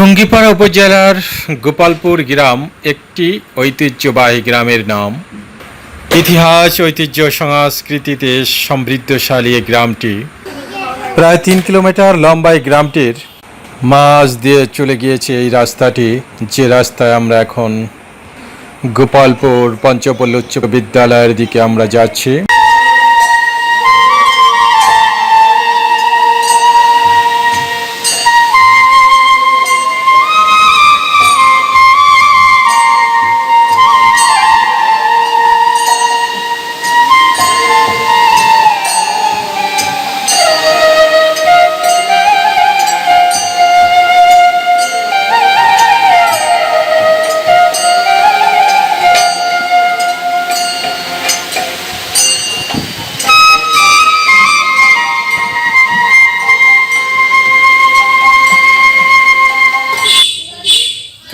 টুঙ্গিপাড়া উপজেলার গোপালপুর গ্রাম একটি ঐতিহ্যবাহী গ্রামের নাম। ইতিহাস, ঐতিহ্য, সংস্কৃতিতে সমৃদ্ধশালী এই গ্রামটি। প্রায় তিন কিলোমিটার লম্বা এই গ্রামটির মাঝ দিয়ে চলে গিয়েছে এই রাস্তাটি, যে রাস্তায় আমরা এখন গোপালপুর পঞ্চপল্লী উচ্চ বিদ্যালয়ের দিকে আমরা যাচ্ছি।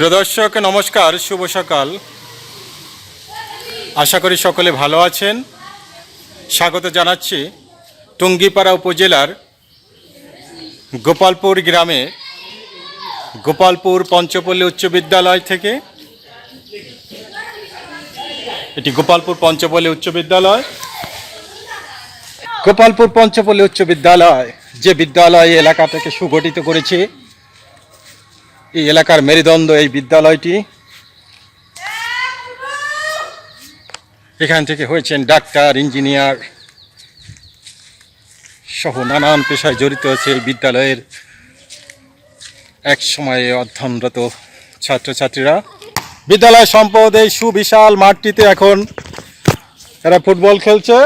প্রিয় দর্শক, নমস্কার, শুভ সকাল। আশা করি সকলে ভালো আছেন। স্বাগত জানাচ্ছি টুঙ্গিপাড়া উপজেলার গোপালপুর গ্রামে, গোপালপুর পঞ্চপল্লী উচ্চ বিদ্যালয় থেকে। এটি গোপালপুর পঞ্চপল্লী উচ্চ বিদ্যালয়। গোপালপুর পঞ্চপল্লী উচ্চ বিদ্যালয় যে বিদ্যালয় এলাকাটাকে সুগঠিত করেছে এই এলাকার মেরুদণ্ড, এই বিদ্যালয়টি এখান থেকে হয়েছেন ডাক্তার, ইঞ্জিনিয়ার সহ নানান পেশায় জড়িত আছে এই বিদ্যালয়ের। এক সময়ে অধ্যয়নরত ছাত্রছাত্রীরা। বিদ্যালয় সম্পদ এই সুবিশাল মাঠটিতে এখন এরা ফুটবল খেলছে।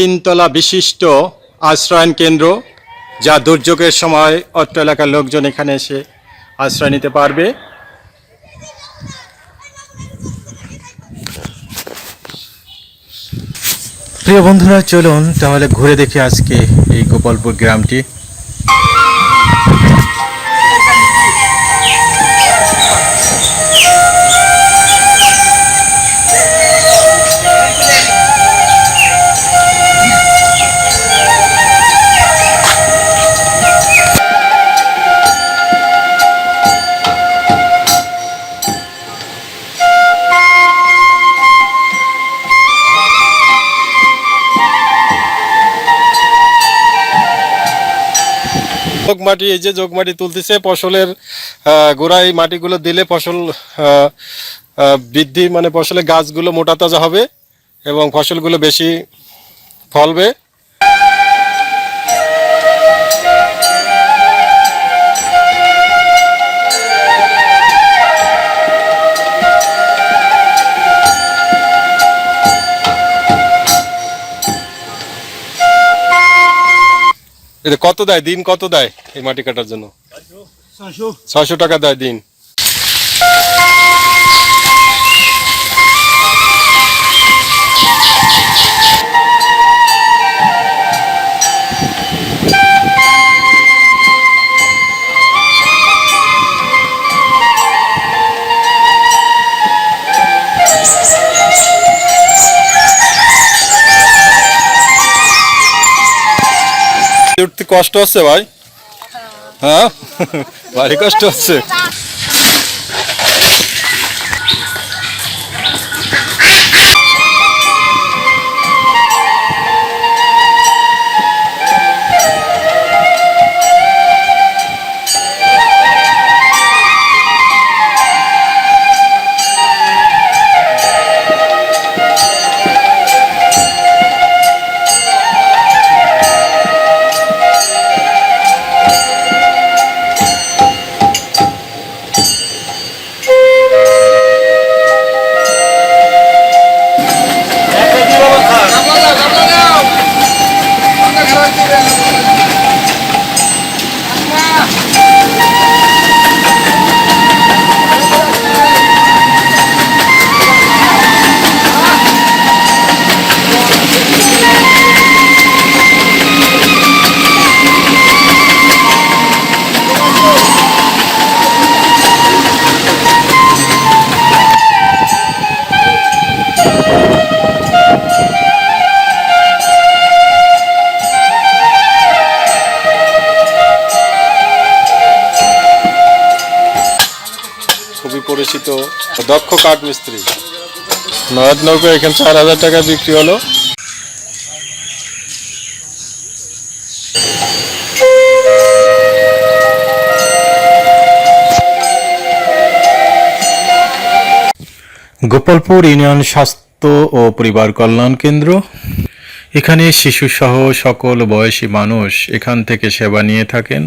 তিনতলা বিশিষ্ট আশ্রয়ন কেন্দ্র, যা দুর্যোগের সময় অত্র এলাকার লোকজন এখানে এসে আশ্রয় নিতে পারবে। প্রিয় বন্ধুরা, চলুন তাহলে ঘুরে দেখি আজকে এই গোপালপুর গ্রামটি। যোগ মাটি এই যে যোগ মাটি তুলতেছে, ফসলের গোড়ায় মাটিগুলো দিলে ফসল বৃদ্ধি মানে ফসলের গাছগুলো মোটা তাজা হবে এবং ফসলগুলো বেশি ফলবে। এটা কত দেয়? দিন কত দেয় এই মাটি কাটার জন্য? ছশো টাকা দেয় দিন। কষ্ট হচ্ছে ভাই? হ্যাঁ? ভারী কষ্ট হচ্ছে। পরিচিত দক্ষ কাঠমিস্ত্রি নয়াদ নৌকা এখানে চার হাজার টাকা বিক্রি হলো। গোপালপুর ইউনিয়ন স্বাস্থ্য ও পরিবার কল্যাণ কেন্দ্র। এখানে শিশুসহ সকল বয়সী মানুষ এখান থেকে সেবা নিয়ে থাকেন।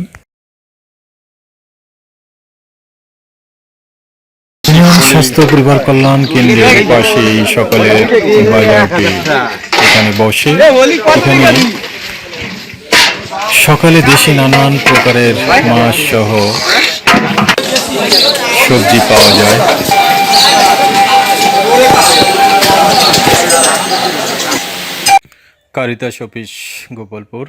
স্বাস্থ্য, পরিবার কল্যাণ কেন্দ্রের পাশে এই সকলের এখানে বসে এখানে সকালে দেশি নানান প্রকারের মাছ সহ সবজি পাওয়া যায়। Caritas office Gopalpur.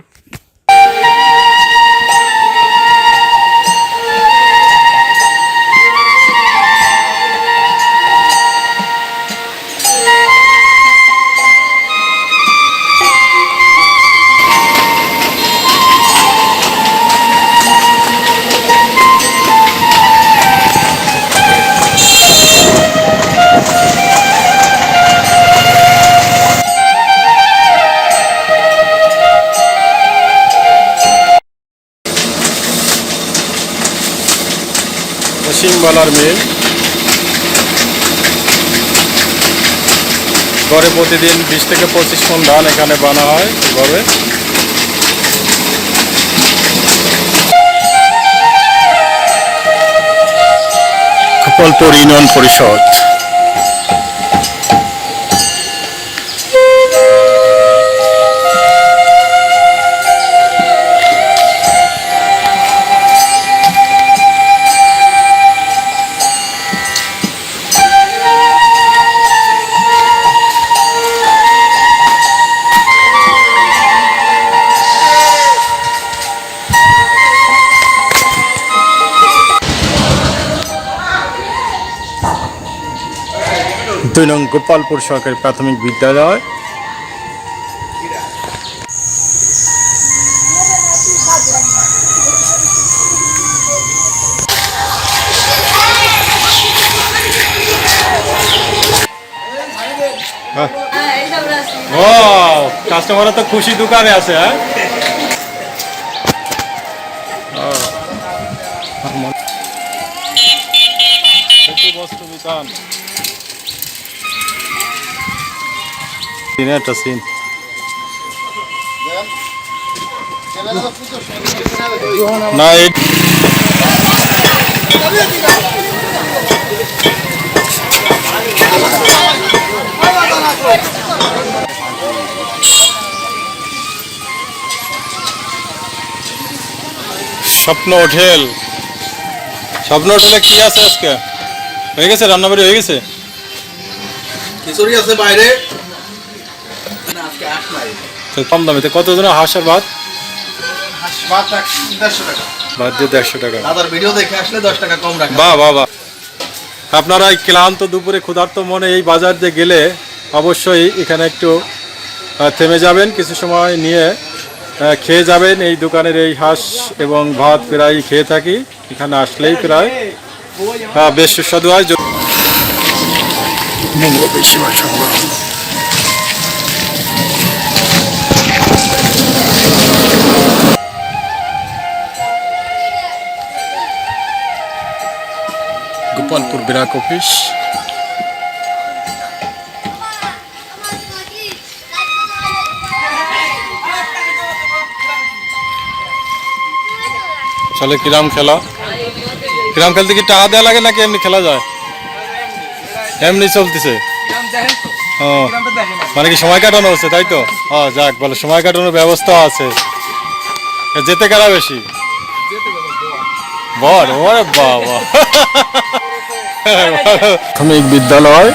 সিংবালার মিল ঘরে প্রতিদিন বিশ থেকে পঁচিশ মন ধান এখানে বানা হয় এভাবে গোপালপুর ইউনিয়ন পরিষদ। দুই নং গোপালপুর সরকারি প্রাথমিক বিদ্যালয়। ও কাস্টমার তো খুশি দোকানে আছে হ্যাঁ? একটু বস্তু বিতান সিনে একটা সিন না এই স্বপ্ন হোটেল স্বপ্ন হোটেলে কি আছে আজকে? হয়ে গেছে, রান্নাবাড়ি হয়ে গেছে? খিচুড়ি আছে বাইরে। তো কম দামিতে। কত জন হাঁসের ভাত? ভাত দেড়শো টাকা। ভাত দিয়ে দেড়শো টাকা। দাদার ভিডিও দেখে আসলে দশ টাকা কম রাখা। বাহ বাহ বাহ। আপনারা এই ক্লান্ত দুপুরে ক্ষুধার্ত মনে এই বাজার দিয়ে গেলে অবশ্যই এখানে একটু থেমে যাবেন। কিছু সময় নিয়ে খেয়ে যাবেন। এই দোকানের এই হাঁস এবং ভাত প্রায় খেয়ে থাকি। এখানে আসলেই প্রায় আহ, বেশ সুস্বাদু হয়। বিরাক অফিস চলে কিরাম খেলা। কিরাম খেলতে কি টাকা দেওয়া লাগে নাকি এমনি খেলা যায়? এমনি চলতেছে। মানে কি সময় কাটানো হচ্ছে, তাই তো? যাক, বলে, সময় কাটানোর ব্যবস্থা আছে। যেতে কারা বেশি? বল ওরে বাবা। প্রাথমিক বিদ্যালয়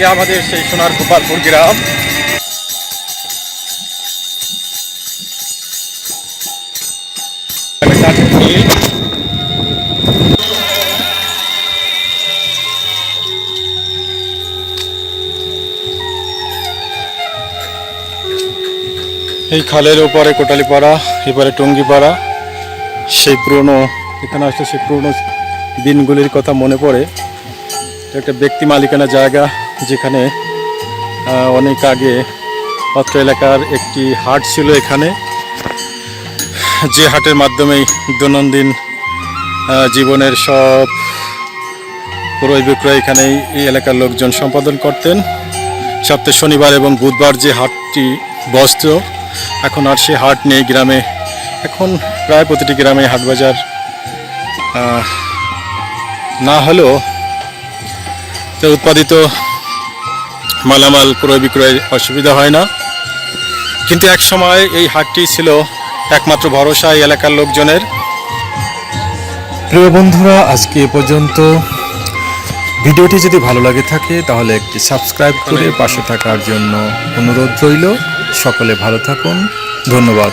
এ আমাদের সেই সোনার গোপালপুর গ্রাম। এই খালের ওপারে কোটালিপাড়া, এপারে টঙ্গিপাড়া, সেই পুরনো, এখানে আসলে সেই পুরনো দিনগুলির কথা মনে পড়ে। একটা ব্যক্তি মালিকানা জায়গা। যেখানে অনেক আগে অত্র এলাকার একটি হাট ছিল এখানে। যে হাটের মাধ্যমেই দৈনন্দিন জীবনের সব ক্রয় বিক্রয় এখানেই এই এলাকার লোকজন সম্পাদন করতেন। সপ্তাহে শনিবার এবং বুধবার যে হাটটি বসত, এখন আর সে হাট নেই গ্রামে। এখন প্রায় প্রতিটি গ্রামে হাট বাজার না হলেও উৎপাদিত মালামাল ক্রয় বিক্রয়ের অসুবিধা হয় না। কিন্তু এক সময় এই হাটটি ছিল একমাত্র ভরসা এই এলাকার লোকজনের। প্রিয় বন্ধুরা, আজকে এ পর্যন্ত। ভিডিওটি যদি ভালো লাগে থাকে, তাহলে একটি সাবস্ক্রাইব করে পাশে থাকার জন্য অনুরোধ রইল। সকলে ভালো থাকুন। ধন্যবাদ।